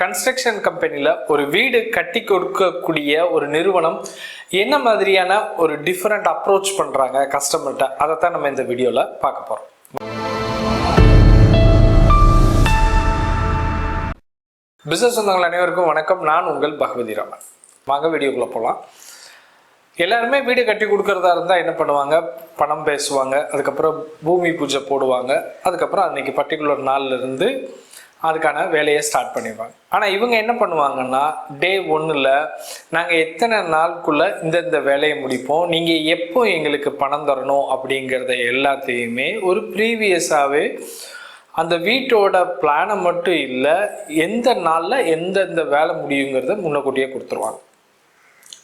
Construction கம்பெனியில் ஒரு வீடு கட்டி கொடுக்கக்கூடிய ஒரு நிறுவனம் என்ன மாதிரியான ஒரு டிஃப்ரெண்ட் அப்ரோச் பண்ணுறாங்க கஸ்டமர்கிட்ட அதை தான் நம்ம இந்த வீடியோவில் பார்க்க போகிறோம் பிஸ்னஸ் சொந்தங்கள் அனைவருக்கும் வணக்கம். நான் உங்கள் பகவதி ராமன். வாங்க வீடியோக்குள்ளே போகலாம் எல்லாருமே வீடு கட்டி கொடுக்கறதா இருந்தால் என்ன பண்ணுவாங்க? பணம் பேசுவாங்க. அதுக்கப்புறம் பூமி பூஜை போடுவாங்க. அதுக்கப்புறம் அன்னைக்கு பர்டிகுலர் நாள்ல இருந்து அதுக்கான வேலையை ஸ்டார்ட் பண்ணிடுவாங்க ஆனால் இவங்க என்ன பண்ணுவாங்கன்னா டே ஒன்றில் நாங்கள் எத்தனை நாளுக்குள்ளே இந்தந்த வேலையை முடிப்போம் நீங்கள் எப்போ எங்களுக்கு பணம் தரணும் அப்படிங்கிறத எல்லாத்தையுமே ஒரு ப்ரீவியஸாகவே அந்த வீட்டோட பிளானை மட்டும் இல்லை எந்த நாளில் எந்தெந்த வேலை முடியுங்கிறத முன்னக்கூட்டியே கொடுத்துருவாங்க.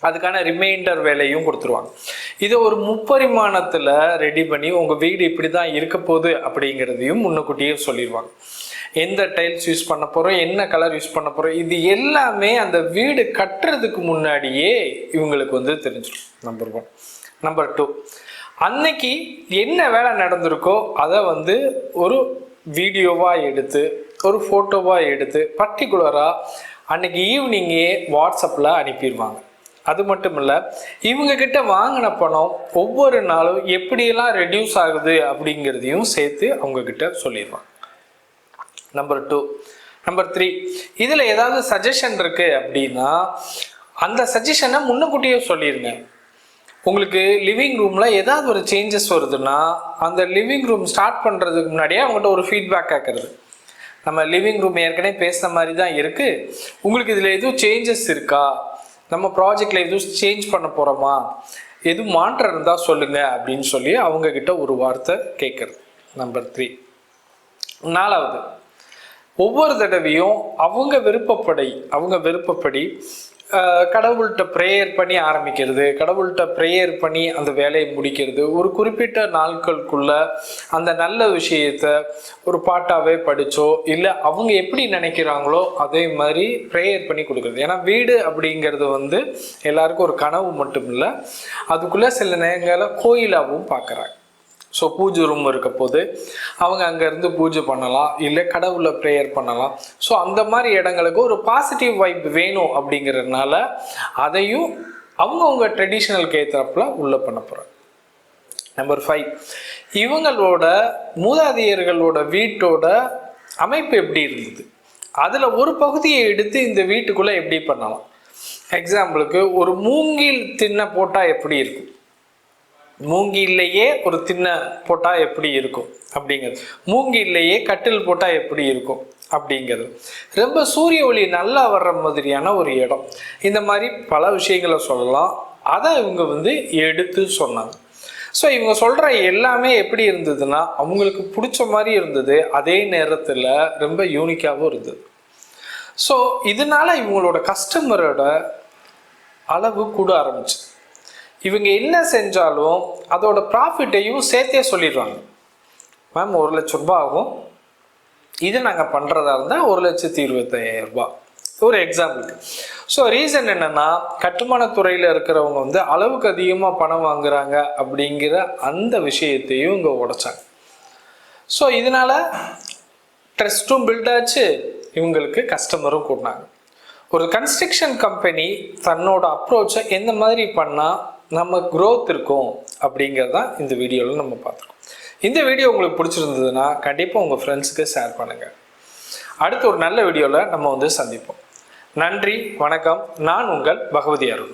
அதுக்கான ரிமைண்டர் வேலையும் கொடுத்துருவாங்க. இதை ஒரு முப்பரிமாணத்தில் ரெடி பண்ணி உங்கள் வீடு இப்படி தான் இருக்க போகுது அப்படிங்கிறதையும் முன்னக்கூட்டியே சொல்லிடுவாங்க எந்த டைல்ஸ் யூஸ் பண்ண போகிறோம் என்ன கலர் யூஸ் பண்ண போகிறோம் இது எல்லாமே அந்த வீடு கட்டுறதுக்கு முன்னாடியே இவங்களுக்கு வந்து தெரிஞ்சிடும் நம்பர் ஒன் நம்பர் டூ அன்னைக்கு என்ன வேலை நடந்திருக்கோ அதை வந்து ஒரு வீடியோவாக எடுத்து ஒரு ஃபோட்டோவாக எடுத்து பர்டிகுலராக அன்னைக்கு ஈவினிங்கே வாட்ஸ்அப்பில் அனுப்பிடுவாங்க அது மட்டும் இல்லை இவங்கக்கிட்ட வாங்கின பணம் ஒவ்வொரு நாளும் எப்படியெல்லாம் ரெடியூஸ் ஆகுது அப்படிங்கிறதையும் சேர்த்து அவங்கக்கிட்ட சொல்லிடுவாங்க நம்பர் டூ நம்பர் த்ரீ இதில் ஏதாவது சஜஷன் இருக்குது அப்படின்னா அந்த சஜஷனை முன்னக்கூட்டியே சொல்லிடுங்க உங்களுக்கு லிவிங் ரூமில் ஏதாவது ஒரு சேஞ்சஸ் வருதுன்னா அந்த லிவிங் ரூம் ஸ்டார்ட் பண்ணுறதுக்கு முன்னாடியே அவங்ககிட்ட ஒரு ஃபீட்பேக் கேட்குறது நம்ம லிவிங் ரூம் ஏற்கனவே பேசின மாதிரி தான் இருக்குது உங்களுக்கு இதில் எதுவும் சேஞ்சஸ் இருக்கா? நம்ம ப்ராஜெக்டில் எதுவும் சேஞ்ச் பண்ண போகிறோமா எதுவும் மாற்றம் இருந்தால் சொல்லுங்கள் அப்படின்னு சொல்லி அவங்கக்கிட்ட ஒரு வார்த்தை கேட்குறது நம்பர் த்ரீ நாலாவது. ஒவ்வொரு தடவையும் அவங்க விருப்பப்படி அவங்க விருப்பப்படி கடவுள்கிட்ட ப்ரேயர் பண்ணி ஆரம்பிக்கிறது கடவுள்கிட்ட ப்ரேயர் பண்ணி அந்த வேலையை முடிக்கிறது. ஒரு குறிப்பிட்ட நாட்களுக்குள்ள அந்த நல்ல விஷயத்த ஒரு பாட்டாகவே படித்தோ இல்லை அவங்க எப்படி நினைக்கிறாங்களோ அதே மாதிரி ப்ரேயர் பண்ணி கொடுக்குறது. ஏன்னா வீடு அப்படிங்கிறது வந்து எல்லாருக்கும் ஒரு கனவு மட்டும் இல்லை அதுக்குள்ளே சில நேரங்களில் கோயிலாகவும் பார்க்குறாங்க. ஸோ பூஜை ரூம் இருக்க போது அவங்க அங்கேருந்து பூஜை பண்ணலாம் இல்லை கடவுளை ப்ரேயர் பண்ணலாம். ஸோ அந்த மாதிரி இடங்களுக்கு ஒரு பாசிட்டிவ் வைப் வேணும் அப்படிங்கிறதுனால அதையும் அவங்கவுங்க ட்ரெடிஷ்னலுக்கு ஏற்றப்பல உள்ளே பண்ண போகிறாங்க நம்பர் ஃபைவ் இவங்களோட மூதாதையர்களோட வீட்டோட அமைப்பு எப்படி இருந்தது? அதில் ஒரு பகுதியை எடுத்து இந்த வீட்டுக்குள்ளே எப்படி பண்ணலாம்? எக்ஸாம்பிளுக்கு ஒரு மூங்கில் தின்ன போட்டால் எப்படி இருக்கும்? மூங்கில்லையே ஒரு திண்ண போட்டால் எப்படி இருக்கும்? அப்படிங்கிறது. மூங்கில்லையே கட்டில் போட்டால் எப்படி இருக்கும்? அப்படிங்கிறது. ரொம்ப சூரிய ஒளி நல்லா வர்ற மாதிரியான ஒரு இடம். இந்த மாதிரி பல விஷயங்களை சொல்லலாம். அதை இவங்க வந்து எடுத்து சொன்னாங்க. ஸோ இவங்க சொல்கிற எல்லாமே எப்படி இருந்ததுன்னா அவங்களுக்கு பிடிச்ச மாதிரி இருந்தது. அதே நேரத்தில் ரொம்ப யூனிக்காகவும் இருந்தது. ஸோ இதனால இவங்களோட கஸ்டமரோட அளவு கூட ஆரம்பிச்சு இவங்க என்ன செஞ்சாலும் அதோட ப்ராஃபிட்டையும் சேர்த்தே சொல்லிடுவாங்க மேம் ஒரு லட்ச ரூபாய் ஆகும். இது நாங்கள் பண்ணுறதா இருந்தால் ஒரு லட்சத்தி இருபத்தையாயிரம் ரூபாய். ஒரு எக்ஸாம்பிளுக்கு ஸோ ரீசன் என்னென்னா கட்டுமானத்துறையில் இருக்கிறவங்க வந்து அளவுக்கு அதிகமாக பணம் வாங்குறாங்க அப்படிங்கிற அந்த விஷயத்தையும் இங்கே உடைச்சாங்க. ஸோ இதனால் ட்ரெஸ்ட்டும் பில்ட் ஆச்சு. இவங்களுக்கு கஸ்டமரும் கூட்டினாங்க ஒரு கன்ஸ்ட்ரக்ஷன் கம்பெனி தன்னோட அப்ரோச்சை எந்த மாதிரி பண்ணால் நம்ம க்ரோத் இருக்கும் அப்படிங்கிறது தான் இந்த வீடியோவில் நம்ம பார்த்துருக்கோம். இந்த வீடியோ உங்களுக்கு பிடிச்சிருந்ததுன்னா கண்டிப்பாக உங்கள் ஃப்ரெண்ட்ஸுக்கு ஷேர் பண்ணுங்கள் அடுத்து ஒரு நல்ல வீடியோவில் நம்ம வந்து சந்திப்போம். நன்றி வணக்கம். நான் உங்கள் பகவதி அருள்.